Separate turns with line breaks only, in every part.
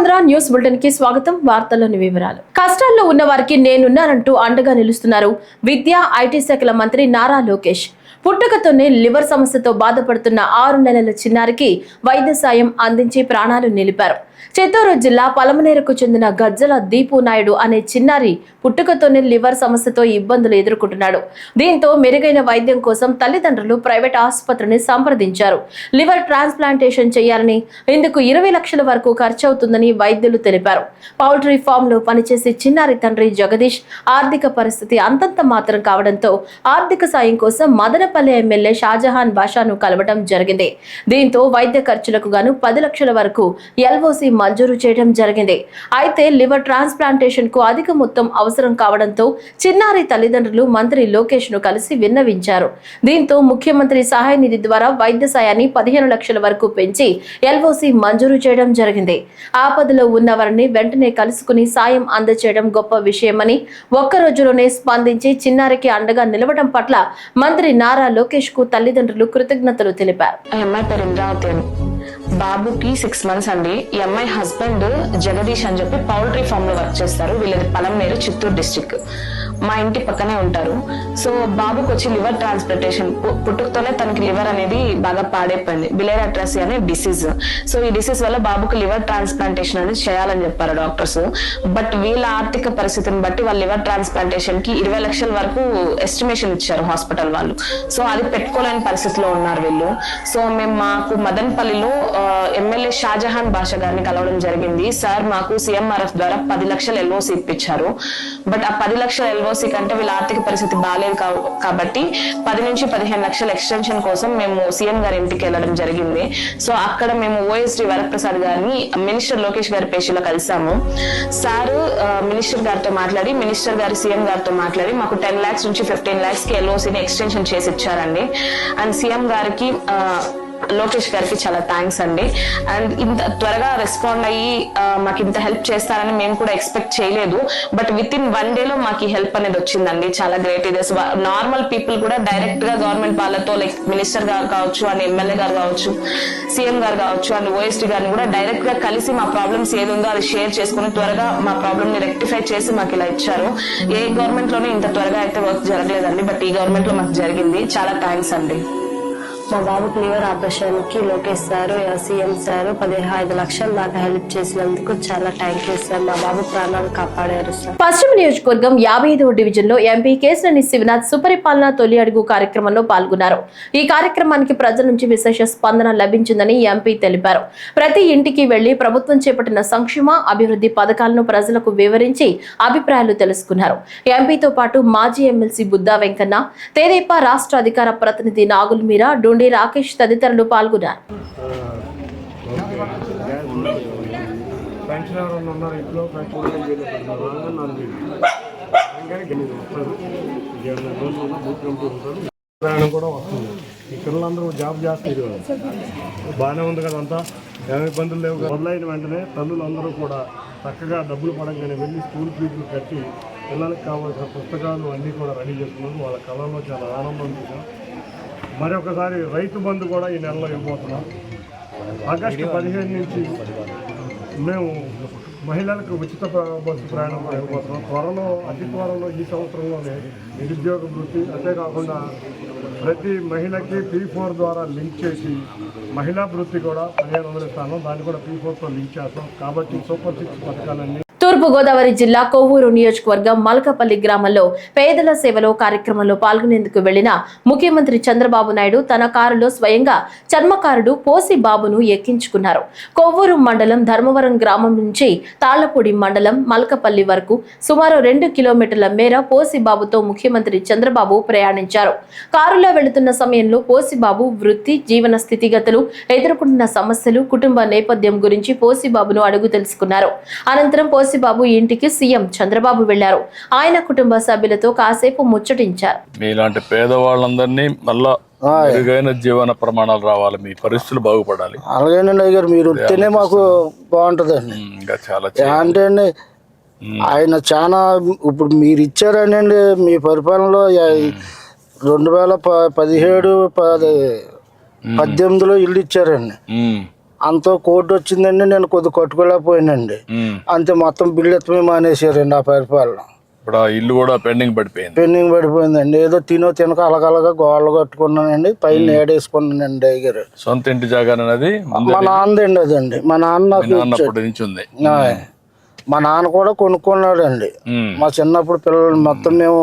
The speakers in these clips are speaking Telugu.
ఉత్తరాంధ్ర న్యూస్ బులెటిన్కి స్వాగతం. వార్తల్లోని వివరాలు. కష్టాల్లో ఉన్న వారికి నేనున్నానంటూ అండగా నిలుస్తున్నారు విద్యా ఐటీ శాఖల మంత్రి నారా లోకేష్. పుట్టుకతోనే లివర్ సమస్యతో బాధపడుతున్న ఆరు నెలల చిన్నారికి వైద్య సాయం అందించి ప్రాణాలు నిలిపారు. చిత్తూరు జిల్లా పలమనేరుకు చెందిన గజ్జల దీపు నాయుడు అనే చిన్నారి పుట్టుకతోనే లివర్ సమస్యతో ఇబ్బందులు ఎదుర్కొంటున్నాడు. దీంతో మెరుగైన వైద్యం కోసం తల్లిదండ్రులు ప్రైవేట్ ఆసుపత్రిని సంప్రదించారు. లివర్ ట్రాన్స్ప్లాంటేషన్ చేయాలని ఇందుకు ఇరవై లక్షల వరకు ఖర్చు అవుతుందని వైద్యులు తెలిపారు. పౌల్ట్రీ ఫామ్లో పనిచేసే చిన్నారి తండ్రి జగదీష్ ఆర్థిక పరిస్థితి అంతంత మాత్రం కావడంతో ఆర్థిక సాయం కోసం మదనపల్లి ఎమ్మెల్యే షాజహాన్ బాషాను కలవడం జరిగింది. దీంతో వైద్య ఖర్చులకు గాను పది లక్షల వరకు ఎల్ఓసి మంజూరు చేయడం జరిగింది. అయితే లివర్ ట్రాన్స్ప్లాంటేషన్కు అధిక మొత్తం అవసరం కావడంతో చిన్నారి తల్లిదండ్రులు మంత్రి లోకేష్ను కలిసి విన్నవించారు. దీంతో ముఖ్యమంత్రి సహాయ నిధి ద్వారా వైద్య సాయాన్ని పదిహేను లక్షల వరకు పెంచి ఎల్ఓసి మంజూరు చేయడం జరిగింది. ఆపదలో ఉన్న వారిని వెంటనే కలుసుకుని సాయం అందచేయడం గొప్ప విషయమని ఒక్క రోజులోనే స్పందించి చిన్నారికి అండగా నిలవడం పట్ల మంత్రి నారా లోకేష్కు తల్లిదండ్రులు కృతజ్ఞతలు తెలిపారు.
బాబుకి సిక్స్ మంత్స్ అండి. ఈ అమ్మాయి హస్బెండ్ జగదీష్ అని చెప్పి పౌల్ట్రీ ఫామ్లో వర్క్ చేస్తారు. వీళ్ళది పలంనేరు చిత్తూరు డిస్టిక్ మా ఇంటి పక్కనే ఉంటారు. సో బాబుకి వచ్చి లివర్ ట్రాన్స్ప్లాంటేషన్ పుట్టుకతోనే తనకి లివర్ అనేది బాగా పాడైపోయింది. బిలేర్ అనే డిసీజ్ సో ఈ డిసీజ్ వల్ల బాబుకి లివర్ ట్రాన్స్ప్లాంటేషన్ అనేది చేయాలని చెప్పారు డాక్టర్స్. బట్ వీళ్ళ ఆర్థిక పరిస్థితిని బట్టి వాళ్ళ లివర్ ట్రాన్స్ప్లాంటేషన్కి ఇరవై లక్షల వరకు ఎస్టిమేషన్ ఇచ్చారు హాస్పిటల్ వాళ్ళు. సో అది పెట్టుకోలేని పరిస్థితిలో ఉన్నారు వీళ్ళు. సో మేము మాకు మదన్పల్లిలో ఎమ్మెల్యే షాజహాన్ బాషా గారిని కలవడం జరిగింది. సార్ మాకు సీఎంఆర్ఎఫ్ ద్వారా పది లక్షల ఎల్ఓసి ఇప్పించారు. బట్ ఆ పది లక్షల ఎల్ఓసి కంటే వీళ్ళ ఆర్థిక పరిస్థితి బాగాలేదు కాబట్టి పది నుంచి పదిహేను లక్షల ఎక్స్టెన్షన్ కోసం మేము సీఎం గారి ఇంటికి వెళ్ళడం జరిగింది. సో అక్కడ మేము ఓఎస్డి వరప్రసాద్ గారిని మినిస్టర్ లోకేష్ గారి పేషీలో కలిసాము. సార్ మినిస్టర్ గారితో మాట్లాడి మినిస్టర్ గారు సీఎం గారితో మాట్లాడి మాకు టెన్ లాక్స్ నుంచి ఫిఫ్టీన్ లాక్స్కి ఎల్ఓసిని ఎక్స్టెన్షన్ చేసి ఇచ్చారండి. అండ్ సీఎం గారికి లోకేష్ గారికి చాలా థ్యాంక్స్ అండి. అండ్ ఇంత త్వరగా రెస్పాండ్ అయ్యి మాకు ఇంత హెల్ప్ చేస్తారని మేము కూడా ఎక్స్పెక్ట్ చేయలేదు. But within one day లో మాకు ఈ హెల్ప్ అనేది వచ్చిందండి. చాలా గ్రేట్ ఇది. నార్మల్ పీపుల్ కూడా డైరెక్ట్గా గవర్నమెంట్ వాళ్ళతో లైక్ మినిస్టర్ గారు కావచ్చు అండ్ ఎమ్మెల్యే గారు కావచ్చు సీఎం గారు కావచ్చు అండ్ ఓఎస్టీ గారిని కూడా డైరెక్ట్గా కలిసి మా ప్రాబ్లమ్స్ ఏది ఉందో అది షేర్ చేసుకుని త్వరగా మా ప్రాబ్లమ్ని రెక్టిఫై చేసి మాకు ఇలా ఇచ్చారు. ఏ గవర్నమెంట్లోనే ఇంత త్వరగా అయితే వర్క్ జరగలేదండి. బట్ ఈ గవర్నమెంట్లో మాకు జరిగింది. చాలా థ్యాంక్స్ అండి.
మా బాబుకి లివర్ ఆపరేషన్కి లోకేష్ సార్ సీఎం సార్ పదిహేను లక్షల దాకా హెల్ప్ చేసినందుకు చాలా థ్యాంక్ యూ సార్. మా బాబు ప్రాణాలు కాపాడారు సార్.
పశ్చిమ నియోజకవర్గం యాభై ఐదవ డివిజన్లో ఎంపీ కేశినేని శివనాథ్ సుపరిపాలన తొలి అడుగు కార్యక్రమంలో పాల్గొన్నారు. ఈ కార్యక్రమానికి ప్రజల నుంచి విశేష స్పందన లభించిందని ఎంపీ తెలిపారు. ప్రతి ఇంటికి వెళ్ళి ప్రభుత్వం చేపట్టిన సంక్షేమ అభివృద్ధి పథకాలను ప్రజలకు వివరించి అభిప్రాయాలు తెలుసుకున్నారు. ఎంపీతో పాటు మాజీ ఎమ్మెల్సీ బుద్దా వెంకన్న తెదేపా రాష్ట్ర అధికార ప్రతినిధి నాగుల్ మీరా నుండి రాకేష్ తదితరులు పాల్గొన్నారు.
ఇంట్లో ప్రయాణం కూడా వస్తుంది ఈ పిల్లలందరూ జాబ్ చేస్తారు బాగానే ఉంది కదా అంతా. ఏమి ఇబ్బందులు లేవు మొదలైన వెంటనే తల్లులందరూ కూడా చక్కగా డబ్బులు పడంగానే వెళ్ళి స్కూల్ ఫీజులు కట్టి పిల్లలకు కావాల్సిన పుస్తకాలు అన్నీ కూడా రెడీ చేసుకున్నారు వాళ్ళ కళలో చాలా ఆనందం మరొకసారి రైతు బంధు కూడా ఈ నెలలో ఇవ్వబోతున్నాం. ఆగస్టు పదిహేను నుంచి మేము మహిళలకు ఉచిత బస్సు ప్రయాణం ఇవ్వబోతున్నాం. త్వరలో అతి త్వరలో ఈ సంవత్సరంలోనే నిరుద్యోగ వృత్తి అంతేకాకుండా ప్రతి మహిళకి పీ ఫోర్ ద్వారా లింక్ చేసి మహిళా వృత్తి కూడా పదిహేను వందలు ఇస్తాను దాన్ని కూడా పీ ఫోర్తో లింక్ చేస్తాం. కాబట్టి సూపర్ సిక్స్ పథకాలన్నీ
తూర్పుగోదావరి జిల్లా కొవ్వూరు నియోజకవర్గం మలకపల్లి గ్రామంలో పేదల సేవలో కార్యక్రమంలో పాల్గొనేందుకు వెళ్ళిన ముఖ్యమంత్రి చంద్రబాబు నాయుడు తన కారులో స్వయంగా చర్మకారుడు పోసి బాబును ఎక్కించుకున్నారు. కొవ్వూరు మండలం ధర్మవరం గ్రామం నుంచి తాళ్ళపూడి మండలం మలకపల్లి వరకు సుమారు రెండు కిలోమీటర్ల మేర పోసి బాబుతో ముఖ్యమంత్రి చంద్రబాబు ప్రయాణించారు. కారులో వెళుతున్న సమయంలో పోసిబాబు వృత్తి జీవన స్థితిగతులు ఎదుర్కొంటున్న సమస్యలు కుటుంబ నేపథ్యం గురించి పోసిబాబును అడుగు తెలుసుకున్నారు. అనంతరం పోసి పోసిబాబు ఇంటికి సీఎం చంద్రబాబు వెళ్ళారు. ఆయన కుటుంబ సభ్యులతో కాసేపు ముచ్చటించారు.
మీలాంటి పేదవాళ్ళందరినీ మళ్ళా మెరుగైన జీవన ప్రమాణాలు రావాలి. మీ పరిస్థితులు బాగుపడాలి.
అలాగేనండి మీరు ఉంటేనే మాకు బాగుంటుందండి
ఉమ్, ఇంకా చాలా.
అంటే అండి ఆయన చాలా ఇప్పుడు మీరు ఇచ్చారనండి మీ పరిపాలనలో రెండు వేల ప- పదిహేడు పది పద్దెనిమిదిలో ఇల్లు ఇచ్చారండి. అంత కోర్టు వచ్చిందండి నేను కొద్ది కట్టుకోలేకపోయానండి. అంతే మొత్తం బిల్లు ఎత్తమే మానేశారండి ఆ పరిపాలన.
ఇప్పుడు ఆ ఇల్లు కూడా పెండింగ్ పడిపోయింది.
పెండింగ్ పడిపోయిందండి. ఏదో తినో తినక అలగలగా గోడలు కట్టుకున్నానండి పైన ఏడేసుకున్నానండి అయ్యారు
సొంత ఇంటి జాగా అనేది
మా నాన్నదండి అదండి. మా నాన్న
మీ నాన్న
ఇచ్చాడు.
అప్పటి నుంచి ఉంది
ఆయ్. మా నాన్న కూడా కొనుక్కున్నాడండి. మా చిన్నప్పుడు పిల్లలు మొత్తం మేము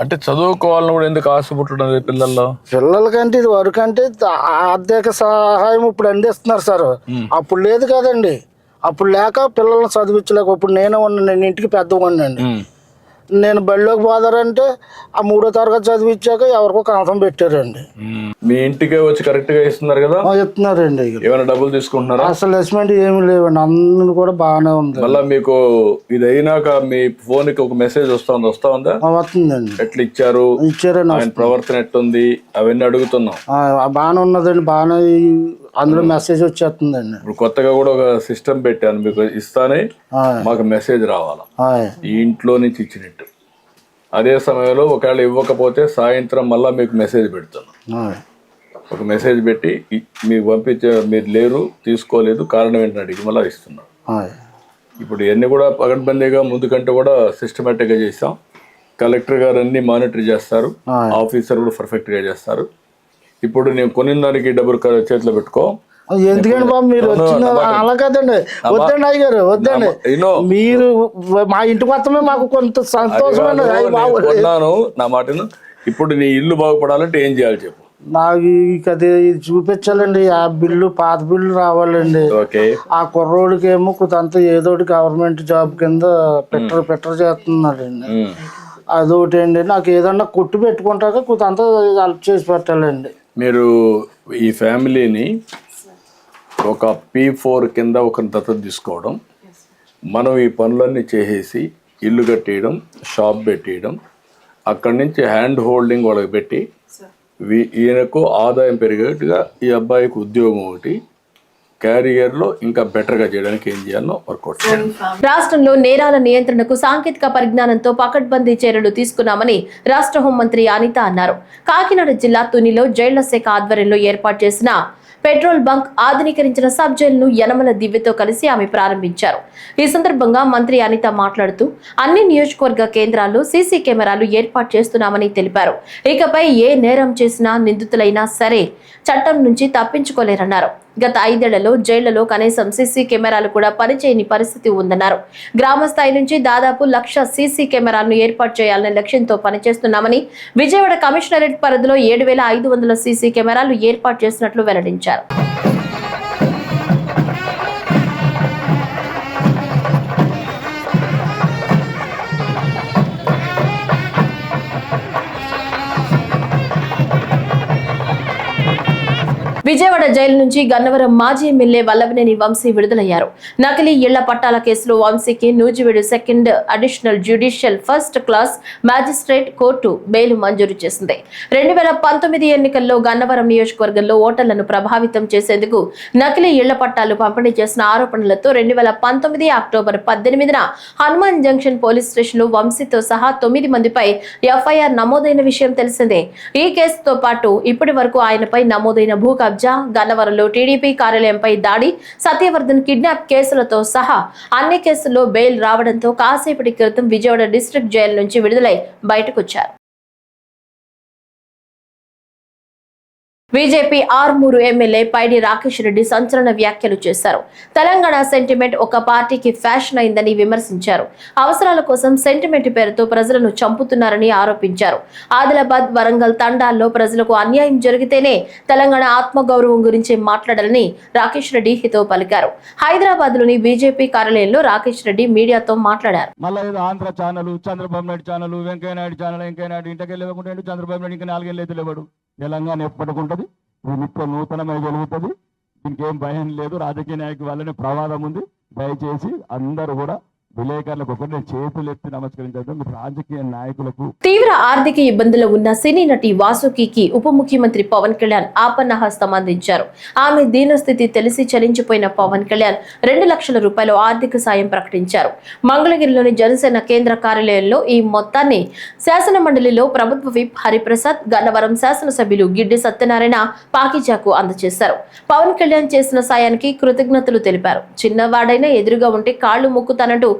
అంటే చదువుకోవాలని కూడా ఎందుకు ఆశ పుట్టడం లేదు పిల్లల్లో?
పిల్లలకంటే ఇది వరకు అంటే ఆర్థిక సహాయం ఇప్పుడు అందిస్తున్నారు సార్. అప్పుడు లేదు కదండి. అప్పుడు లేక పిల్లల్ని చదివించలేక ఇప్పుడు నేనే ఉన్నాను నేను ఇంటికి పెద్దగా ఉన్నాను
ఉమ్.
నేను బడిలోకి పోదారంటే ఆ మూడో తరగతి చదివించాక ఎవరికో కాంతం పెట్టారండి.
మీ ఇంటికే వచ్చి కరెక్ట్గా ఇస్తున్నారు కదా?
చెప్తున్నారండి.
ఏమైనా డబ్బులు తీసుకుంటున్నారా?
అసలు అసెస్మెంట్ ఏమి లేవండి. అందరూ కూడా బాగానే ఉంది.
మళ్ళా మీకు ఇది అయినాక మీ ఫోన్కి ఒక మెసేజ్ వస్తుంది. వస్తా ఉందా
వస్తుందండి.
ఎట్లా ఇచ్చారు?
ఇచ్చారండి.
ప్రవర్తన ఎట్టుంది అవన్నీ అడుగుతున్నాం.
బాగానే ఉన్నదండి. బాగానే అందులో మెసేజ్ వచ్చేస్తుందండి.
ఇప్పుడు కొత్తగా కూడా ఒక సిస్టమ్ పెట్టాను మీకు ఇస్తానే మాకు మెసేజ్ రావాలా? ఈ ఇంట్లో నుంచి ఇచ్చినట్టు. అదే సమయంలో ఒకవేళ ఇవ్వకపోతే సాయంత్రం మళ్ళా మీకు మెసేజ్ పెడుతున్నాం.
ఆ,
ఒక మెసేజ్ పెట్టి మీకు పంపించే మీరు లేరు తీసుకోలేదు కారణం ఏంటని అడిగి మళ్ళీ ఇస్తున్నాం.
ఆ,
ఇప్పుడు ఇవన్నీ కూడా పగడ్బందీగా ముందు కంటే కూడా సిస్టమేటిక్గా చేసాం కలెక్టర్ గారు అన్ని మానిటర్ చేస్తారు. ఆఫీసర్ కూడా పర్ఫెక్ట్గా చేస్తారు. ఇప్పుడు నేను కొనిన దానికి డబ్బులు చేతిలో పెట్టుకో.
ఎందుకండి బాబు మీరు వచ్చిన అలా కదండి. వద్దండి అయ్య గారు వద్దండి. మీరు మా ఇంటికి వస్తమే మాకు కొంత సంతోషమైన
నా మాటను ఇప్పుడు నీ ఇల్లు బాగుపడాలంటే ఏం చేయాలి చెప్పు.
నాకు అది చూపించాలండి. ఆ బిల్లు పాత బిల్లు రావాలండి.
ఓకే.
ఆ కుర్రోడికి ఏమో కొంత ఏదోటి గవర్నమెంట్ జాబ్ కింద పెట్టరు పెట్టరు చేస్తున్నాడండి. అదొకటి అండి నాకు ఏదన్నా కొట్టు పెట్టుకుంటాక కొంత హెల్ప్ చేసి పెట్టాలండి.
మీరు ఈ ఫ్యామిలీని ఒక పీ ఫోర్ కింద ఒక దత్తత తీసుకోవడం మనం ఈ పనులన్నీ చేసేసి ఇల్లు కట్టేయడం షాప్ పెట్టేయడం అక్కడి నుంచి హ్యాండ్ హోల్డింగ్ వాళ్ళకి పెట్టి ఈయనకు ఆదాయం పెరిగేట్టుగా ఈ అబ్బాయికి ఉద్యోగం ఒకటి క్యారియర్లో ఇంకా బెటర్గా చేయడానికి ఏం చేయాలో వర్కౌట్
రాష్ట్రంలో నేరాల నియంత్రణకు సాంకేతిక పరిజ్ఞానంతో పకడ్బందీ చర్యలు తీసుకున్నామని రాష్ట్ర హోంమంత్రి అనిత అన్నారు. కాకినాడ జిల్లా తునిలో జైళ్ళ శాఖ ఆధ్వర్యంలో ఏర్పాటు చేసిన పెట్రోల్ బంక్ ఆధునీకరించిన సబ్ జైలును యనమల దివ్యతో కలిసి ఆమె ప్రారంభించారు. ఈ సందర్భంగా మంత్రి అనిత మాట్లాడుతూ అన్ని నియోజకవర్గ కేంద్రాల్లో సీసీ కెమెరాలు ఏర్పాటు చేస్తున్నామని తెలిపారు. ఇకపై ఏ నేరం చేసినా నిందితులైనా సరే చట్టం నుంచి తప్పించుకోలేరన్నారు. గత ఐదేళ్ళలో జైళ్ళలో కనీసం సీసీ కెమెరాలు కూడా పనిచేయని పరిస్థితి ఉందన్నారు. గ్రామ స్థాయి నుంచి దాదాపు లక్ష సీసీ కెమెరాలను ఏర్పాటు చేయాలనే లక్ష్యంతో పనిచేస్తున్నామని విజయవాడ కమిషనరేట్ పరిధిలో ఏడు వేల ఐదు వందల సీసీ కెమెరాలు ఏర్పాటు చేసినట్లు వెల్లడించారు. విజయవాడ జైలు నుంచి గన్నవరం మాజీ ఎమ్మెల్యే వల్లభనేని వంశీ విడుదలయ్యారు. నకిలీ ఇళ్ళ పట్టాల కేసులో వంశీకి Nuzvid second additional judicial first class magistrate court bail మంజూరు చేసింది. రెండు వేల పంతొమ్మిది ఎన్నికల్లో గన్నవరం నియోజకవర్గంలో ఓటర్లను ప్రభావితం చేసేందుకు నకిలీ ఇళ్ళ పట్టాలు పంపిణీ చేసిన ఆరోపణలతో రెండు వేల పంతొమ్మిది అక్టోబర్ పద్దెనిమిదిన హనుమాన్ జంక్షన్ పోలీస్ స్టేషన్లో వంశీతో సహా తొమ్మిది మందిపై ఎఫ్ఐఆర్ నమోదైన విషయం తెలిసిందే. ఈ కేసుతో పాటు ఇప్పటి వరకు ఆయనపై నమోదైన భూ కబ్జా గన్నవరంలో టీడీపీ కార్యాలయంపై దాడి సత్యవర్ధన్ కిడ్నాప్ కేసులతో సహా అన్ని కేసుల్లో బెయిల్ రావడంతో కాసేపటి క్రితం విజయవాడ డిస్ట్రిక్ట్ జైలు నుంచి విడుదలై బయటకొచ్చారు. బీజేపీ ఆర్మూరు ఎమ్మెల్యే పైడి రాకేష్ రెడ్డి సంచలన వ్యాఖ్యలు చేశారు. తెలంగాణ సెంటిమెంట్ ఒక పార్టీకి ఫ్యాషన్ అయిందని విమర్శించారు. అవసరాల కోసం సెంటిమెంట్ పేరుతో ప్రజలను చంపుతున్నారని ఆరోపించారు. ఆదిలాబాద్ వరంగల్ తండాల్లో ప్రజలకు అన్యాయం జరిగితేనే తెలంగాణ ఆత్మగౌరవం గురించి మాట్లాడాలని రాకేష్ రెడ్డి హితవు పలికారు. హైదరాబాద్లోని బీజేపీ కార్యాలయంలో రాకేష్ రెడ్డి మీడియాతో మాట్లాడారు.
మళ్ళీ Andhra channel Chandrababu Naidu channel Venkaiah Naidu channel Venkaiah Naidu ఇంటికి చంద్రబాబు నాయుడు ఇంకా నాలుగేళ్ళు అయితే లేవాడు. తెలంగాణ ఎప్పటికుంటుంది? ఇది నిత్య నూతనమై జరుగుతుంది ఇంకేం భయం లేదు. రాజకీయ నాయకుల వల్లనే ప్రమాదం ఉంది. దయచేసి అందరూ కూడా విలేకరులకు నమస్కరించడం రాజకీయ నాయకులకు
తీవ్ర ఆర్థిక ఇబ్బందులు ఉన్న సినీ నటి వాసుకికి ఉప ముఖ్యమంత్రి పవన్ కళ్యాణ్ ఆపన్న హస్తం అందించారు. ఆమె దీనస్థితి తెలిసి చలించిపోయిన పవన్ కళ్యాణ్ రెండు లక్షల రూపాయలు ఆర్థిక సాయం ప్రకటించారు. మంగళగిరిలోని జనసేన కేంద్ర కార్యాలయంలో ఈ మొత్తాన్ని శాసన మండలిలో ప్రభుత్వ విప్ హరిప్రసాద్ గన్నవరం శాసనసభ్యులు గిడ్డి సత్యనారాయణ పాకిజాకు అందజేశారు. పవన్ కళ్యాణ్ చేసిన సాయానికి కృతజ్ఞతలు తెలిపారు. చిన్నవాడైనా ఎదురుగా ఉంటే కాళ్ళు మొక్కుతానంటూ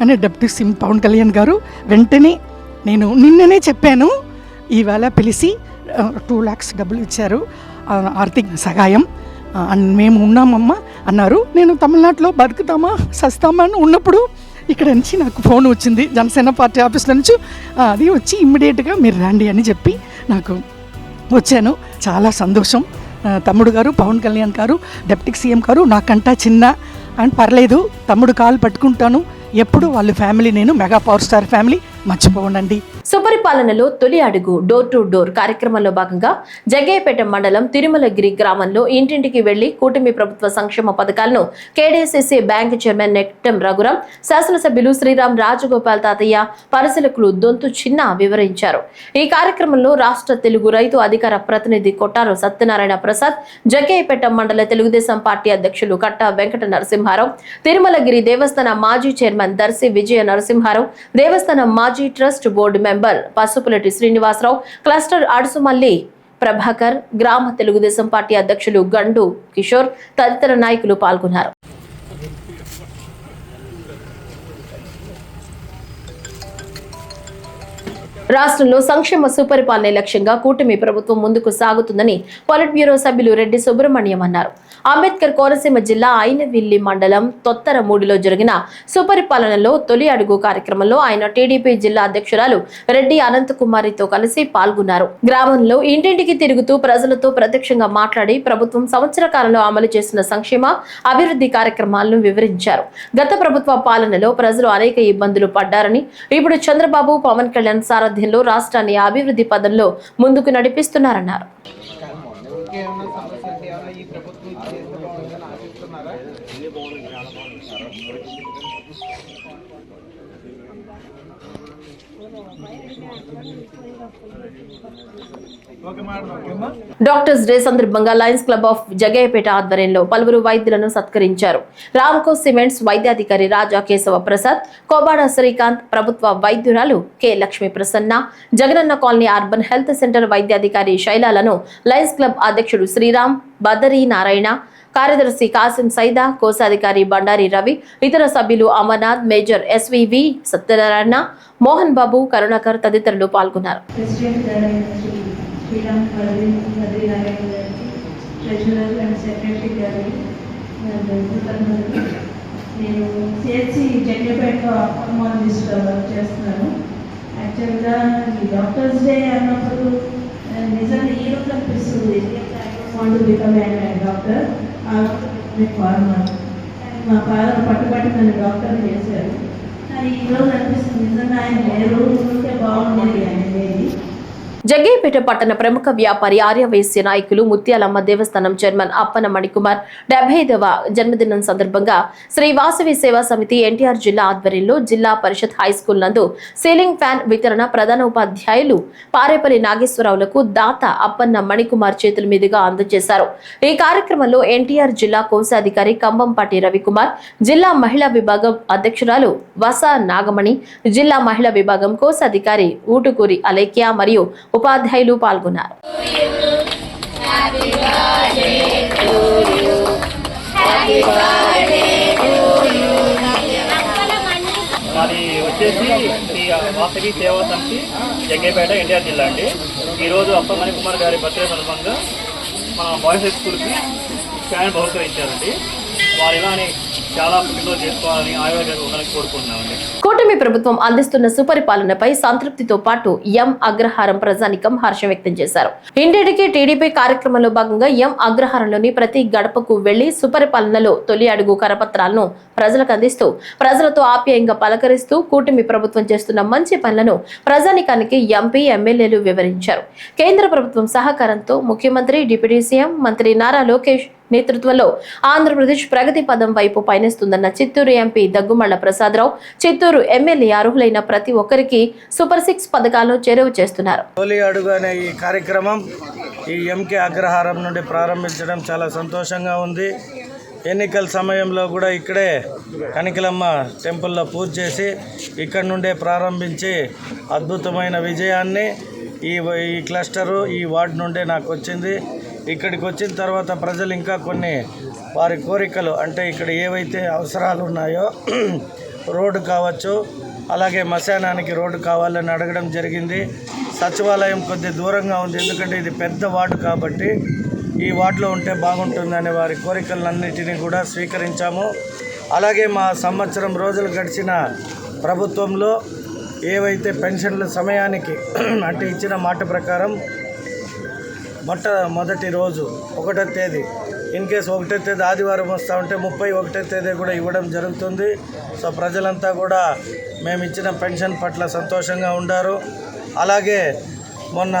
అని డెప్యూటీ సిఎం పవన్ కళ్యాణ్ గారు వెంటనే నేను నిన్ననే చెప్పాను ఈవేళ పిలిచి టూ ల్యాక్స్ డబ్బులు ఇచ్చారు ఆర్థిక సహాయం అండ్ మేము ఉన్నామమ్మా అన్నారు. నేను తమిళనాడులో బతుకుతామా సస్తామా అని ఉన్నప్పుడు ఇక్కడ నుంచి నాకు ఫోన్ వచ్చింది. జనసేన పార్టీ ఆఫీస్లో నుంచి అది వచ్చి ఇమ్మీడియట్గా మీరు రండి అని చెప్పి నాకు వచ్చాను. చాలా సంతోషం. తమ్ముడు గారు పవన్ కళ్యాణ్ గారు డెప్యూటీ సీఎం గారు నాకంటా చిన్న అండ్ పర్లేదు తమ్ముడు కాలు పట్టుకుంటాను ఎప్పుడు వాళ్ళ ఫ్యామిలీ నేను మెగా పవర్ స్టార్ ఫ్యామిలీ మర్చిపోనండి
సుపరిపాలనలో తొలి అడుగు డోర్ టు డోర్ కార్యక్రమంలో భాగంగా జగ్గయ్యపేట మండలం తిరుమలగిరి గ్రామంలో ఇంటింటికి వెళ్ళి కూటమి ప్రభుత్వ సంక్షేమ పథకాలను KDCC bank chairman Nettam Raghuram శాసనసభ్యులు శ్రీరామ్ రాజగోపాల్ తాతయ్య పరిశీలకులు దొంతు చిన్న వివరించారు. ఈ కార్యక్రమంలో రాష్ట్ర తెలుగు రైతు అధికార ప్రతినిధి కొట్టారు సత్యనారాయణ ప్రసాద్ జగ్గయ్యపేట మండల తెలుగుదేశం పార్టీ అధ్యక్షులు కట్ట వెంకట నరసింహారావు తిరుమలగిరి దేవస్థాన మాజీ చైర్మన్ దర్శి విజయ నరసింహారావు దేవస్థానం మాజీ trust board member Pasupulati Srinivasarao cluster Adusumalli Prabhakar గ్రామ తెలుగుదేశం పార్టీ అధ్యక్షులు గండు కిషోర్ తదితర నాయకులు పాల్గొన్నారు. రాష్ట్రంలో సంక్షేమ సుపరిపాలన లక్ష్యంగా కూటమి ప్రభుత్వం ముందుకు సాగుతుందని పొలిట్ బ్యూరో సభ్యులు రెడ్డి సుబ్రహ్మణ్యం అన్నారు. అంబేద్కర్ కోనసీమ జిల్లా అయినవిల్లి మండలం తొత్తరమూడిలో జరిగిన సుపరిపాలనలో తొలి అడుగు కార్యక్రమంలో ఆయన టీడీపీ జిల్లా అధ్యక్షురాలు రెడ్డి అనంతకుమారితో కలిసి పాల్గొన్నారు. గ్రామంలో ఇంటింటికి తిరుగుతూ ప్రజలతో ప్రత్యక్షంగా మాట్లాడి ప్రభుత్వం సంవత్సర కాలంలో అమలు చేసిన సంక్షేమ అభివృద్ధి కార్యక్రమాలను వివరించారు. గత ప్రభుత్వ పాలనలో ప్రజలు అనేక ఇబ్బందులు పడ్డారని ఇప్పుడు చంద్రబాబు పవన్ కళ్యాణ్ సారథ్యంలో రాష్ట్రాన్ని అభివృద్ధి పదంలో ముందుకు నడిపిస్తున్నారన్నారు. డాక్టర్స్ డే సందర్భంగా లయన్స్ క్లబ్ ఆఫ్ జగయ్యపేట ఆధ్వర్యంలో పలువురు వైద్యులను సత్కరించారు. రామ్కో సిమెంట్స్ వైద్యాధికారి రాజా కేశవ ప్రసాద్ కోబాడ శ్రీకాంత్ ప్రభుత్వ వైద్యురాలు K Lakshmi Prasanna Jagananna colony urban health centre వైద్యాధికారి శైలాలను లయన్స్ క్లబ్ అధ్యక్షుడు శ్రీరామ్ బదరీ నారాయణ కార్యదర్శి కాసిం సైదా కోశాధికారి బండారి రవి ఇతర సభ్యులు అమర్నాథ్ మేజర్ ఎస్వివి సత్యనారాయణ మోహన్ బాబు కరుణాకర్ తదితరులు పాల్గొన్నారు.
నేను సిహెచ్సి జగ్గపేటలో అప్టమాలజిస్ట్గా వర్క్ చేస్తున్నాను. యాక్చువల్గా ఈ డాక్టర్స్ డే అన్నప్పుడు నిజంగా ఈ రోజు అనిపిస్తుంది. ఎందుకంటే want become a doctor. Farmer మా ఫాదర్ పట్టుబట్టి నన్ను డాక్టర్ చేశారు. కానీ ఈరోజు అనిపిస్తుంది నిజంగా ఆయన ఏ రోజు ఉంటే బాగుండేది ఆయన లేని
పట్టణ ప్రముఖ వ్యాపారి ఆర్యవైశ్య నాయకులు ముత్యాలమ్మ దేవస్థానం చైర్మన్ అప్పన మణికుమార్ డెబ్బై ఐదవ జన్మదినం సందర్భంగా శ్రీ వాసవి సేవా సమితి ఎన్టీఆర్ జిల్లా ఆధ్వర్యంలో జిల్లా పరిషత్ హై స్కూల్ నందు సీలింగ్ ఫ్యాన్ వితరణ ప్రధాన ఉపాధ్యాయులు పారేపల్లి నాగేశ్వరరావులకు దాత అప్పన్న మణికుమార్ చేతుల మీదుగా అందజేశారు. ఈ కార్యక్రమంలో ఎన్టీఆర్ జిల్లా కోశాధికారి కంబంపాటి రవికుమార్ జిల్లా మహిళా విభాగం అధ్యక్షురాలు వస నాగమణి జిల్లా మహిళా విభాగం కోశాధికారి ఊటుకూరి అలేఖ్య మరియు ఉపాధ్యాయులు పాల్గొన్నారు.
మాది వచ్చేసి శ్రీ వాసవి సేవా సమితి జంగేపేట ఎన్టీఆర్ జిల్లా అండి. ఈరోజు అప్ప మణికుమార్ గారి బర్త్డే సందర్భంగా మన బాయ్స్ హై స్కూల్కి ఫ్యాన్ బహుకరించారండి. వారు ఇలానే చాలా పుట్టినరోజు చేసుకోవాలని ఒకరికి కోరుకుంటున్నామండి.
కూటమి ప్రభుత్వం అందిస్తున్న సుపరిపాలనపై సంతృప్తితో పాటు ఎం అగ్రహారం ప్రజానికం హర్షం వ్యక్తం చేశారు. ఇంటింటికి టీడీపీ కార్యక్రమంలో భాగంగా ఎం అగ్రహారంలోని ప్రతి గడపకు వెళ్ళి సుపరిపాలనలో తొలి అడుగు కరపత్రాలను ప్రజలకు అందిస్తూ ప్రజలతో ఆప్యాయంగా పలకరిస్తూ కూటమి ప్రభుత్వం చేస్తున్న మంచి పనులను ప్రజానికానికి ఎంపీ ఎమ్మెల్యేలు వివరించారు. కేంద్ర ప్రభుత్వం సహకారంతో ముఖ్యమంత్రి డిప్యూటీ సీఎం మంత్రి నారా లోకేష్ నేతృత్వంలో ఆంధ్రప్రదేశ్ ప్రగతి పదం వైపు పయనిస్తుందన్న చిత్తూరు ఎంపీ దగ్గుమళ్ళ ప్రసాదరావు చిత్తూరు ఎమ్మెల్యే అర్హులైన ప్రతి ఒక్కరికి సూపర్ సిక్స్ పథకాలను చేరువ చేస్తున్నారు.
తొలి అడుగు అనే ఈ కార్యక్రమం ఈ ఎంకే అగ్రహారం నుండి ప్రారంభించడం చాలా సంతోషంగా ఉంది. ఎన్నికల సమయంలో కూడా ఇక్కడే కనికలమ్మ టెంపుల్లో పూజ చేసి ఇక్కడ నుండే ప్రారంభించి అద్భుతమైన విజయాన్ని ఈ ఈ క్లస్టరు ఈ వార్డు నుండే నాకు వచ్చింది. ఇక్కడికి వచ్చిన తర్వాత ప్రజలు ఇంకా కొన్ని వారి కోరికలు అంటే ఇక్కడ ఏవైతే అవసరాలు ఉన్నాయో రోడ్డు కావచ్చు అలాగే మశానానికి రోడ్డు కావాలని అడగడం జరిగింది. సచివాలయం కొద్ది దూరంగా ఉంది ఎందుకంటే ఇది పెద్ద వార్డు కాబట్టి ఈ వార్డులో ఉంటే బాగుంటుందనే వారి కోరికలన్నిటినీ కూడా స్వీకరించాము. అలాగే మా సంవత్సరం రోజులు గడిచిన ప్రభుత్వంలో ఏవైతే పెన్షన్ల సమయానికి అంటే ఇచ్చిన మాట ప్రకారం మొట్ట మొదటి రోజు ఒకటో తేదీ. ఇన్ కేస్ ఒకటో తేదీ ఆదివారం వస్తూ ఉంటే ముప్పై ఒకటో తేదీ కూడా ఇవ్వడం జరుగుతుంది. సో ప్రజలంతా కూడా మేము ఇచ్చిన పెన్షన్ పట్ల సంతోషంగా ఉండారు. అలాగే మొన్న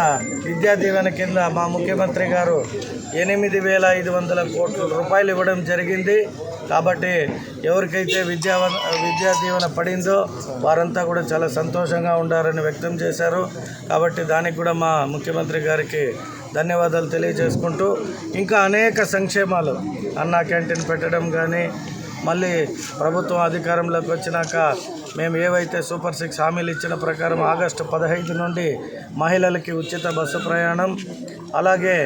విద్యా దీవెన కింద మా ముఖ్యమంత్రి గారు ఎనిమిది వేల ఐదు వందల కోట్ల రూపాయలు ఇవ్వడం జరిగింది. కాబట్టి ఎవరికైతే విద్యా విద్యా దీవెన పడిందో వారంతా కూడా చాలా సంతోషంగా ఉండారని వ్యక్తం చేశారు. కాబట్టి దానికి కూడా మా ముఖ్యమంత్రి గారికి ధన్యవాదాలు తెలియజేసుకుంటూ ఇంకా అనేక సంక్షేమాలు అన్నా క్యాంటీన్ పెట్టడం కానీ మళ్ళీ ప్రభుత్వం అధికారంలోకి వచ్చినాక మేము ఏవైతే సూపర్ సిక్స్ హామీలు ఇచ్చిన ప్రకారం ఆగస్టు పదహైదు నుండి మహిళలకి ఉచిత బస్సు ప్రయాణం అలాగే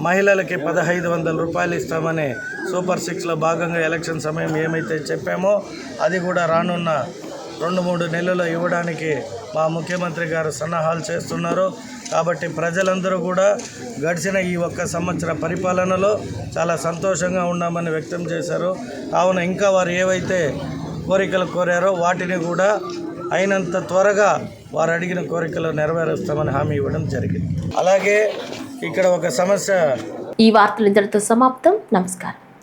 మహిళలకి పదహైదు వందల రూపాయలు ఇస్తామని సూపర్ సిక్స్లో భాగంగా ఎలక్షన్ సమయం ఏమైతే చెప్పామో అది కూడా రానున్న రెండు మూడు నెలలు ఇవ్వడానికి మా ముఖ్యమంత్రి గారు సన్నాహాలు చేస్తున్నారు. కాబట్టి ప్రజలందరూ కూడా గడిచిన ఈ ఒక్క సంవత్సర పరిపాలనలో చాలా సంతోషంగా ఉన్నామని వ్యక్తం చేశారు. కావున ఇంకా వారు ఏవైతే కోరికలు కోరారో వాటిని కూడా అయినంత త్వరగా వారు అడిగిన కోరికలు నెరవేరుస్తామని హామీ ఇవ్వడం జరిగింది. అలాగే ఇక్కడ ఒక సమస్య
ఈ వార్తలు ఇంతటితో సమాప్తం. నమస్కారం.